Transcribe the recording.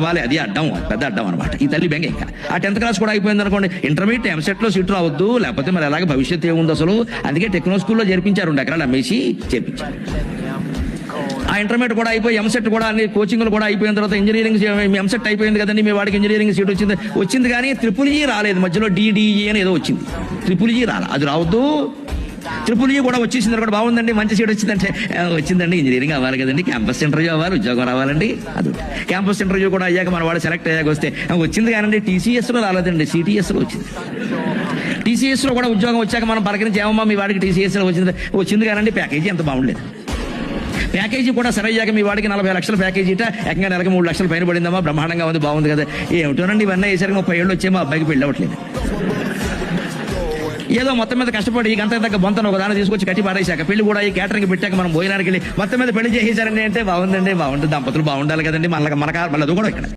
అవ్వాలి అది అడ్డం పెద్ద అడ్డం అనమాట ఈ తల్లి బెంగ ఇంకా. ఆ టెన్త్ క్లాస్ కూడా అయిపోయింది అనుకోండి ఇంటర్మీడియట్ ఎంసెట్లో సీట్ రావద్దు లేకపోతే మరి అలాగే భవిష్యత్ ఏముంది అసలు? అందుకే టెక్నో స్కూల్లో చేర్పించారు రెండు ఎకరాలు అమ్మేసి చేర్పించారు. ఆ ఇంటర్మీడియట్ కూడా అయిపోయి ఎంసెట్ కూడా అన్ని కోచింగ్లు కూడా అయిపోయిన తర్వాత ఇంజనీరింగ్ ఎంసెట్ అయిపోయింది కదండి మీ వాడికి ఇంజనీరింగ్ సీట్ వచ్చింది. వచ్చింది కానీ త్రిపుల్ జీ రాలేదు. మధ్యలో డిడిఈ e అని ఏదో వచ్చింది. త్రిపుల్ e జీ రాలే. అది రావద్దు. ట్రిపుల్ ఈ కూడా వచ్చేసింది కూడా బాగుందండి మంచి సీట్ వచ్చిందంటే. వచ్చిందండి ఇంజనీరింగ్ అవ్వాలి కదండి క్యాంపస్ ఇంటర్వ్యూ అవ్వాలి ఉద్యోగం రావాలండి. అది క్యాంపస్ ఇంటర్వ్యూ కూడా అయ్యాక మన వాడు సెలెక్ట్ అయ్యాక వస్తే వచ్చింది కానండి టీసీఎస్లో రాలేదండి సిటీఎస్లో వచ్చింది. టీసీఎస్లో కూడా ఉద్యోగం వచ్చాక మనం పలకరించి ఏమమ్మా మీ వాడికి టీసీఎస్లో వచ్చింది వచ్చింది కానండి ప్యాకేజీ ఎంత బాగుండలేదు. ప్యాకేజీ కూడా సరే అయ్యాక మీ వాడికి నలభై లక్షల ప్యాకేజీ ఇట ఏకంగా నెలకి మూడు లక్షలు పైన పడిందమ్మా బ్రహ్మాండంగా ఉంది బాగుంది కదా. ఏమిటోనండి ఇవన్నీ వేసరికి ముప్పై ఏళ్ళు వచ్చే మా అబ్బాయికి పెళ్ళి అవ్వట్లేదు. ఏదో మొత్తం మీద కష్టపడి ఈ గంట దగ్గర బొంతను ఒక దాన్ని తీసుకొచ్చి కట్టి పారేశాక పెళ్ళి కూడా ఈ కేటరింగ్ పెట్టాక మనం భోజనానికి వెళ్ళి మొత్తం మీద పెళ్ళి చేసేసారండి అంటే బాగుందండి బాగుంటుంది దంపతులు బాగుండాలి కదండి మళ్ళీ మనక మళ్ళీ అది కూడా ఇక్కడ.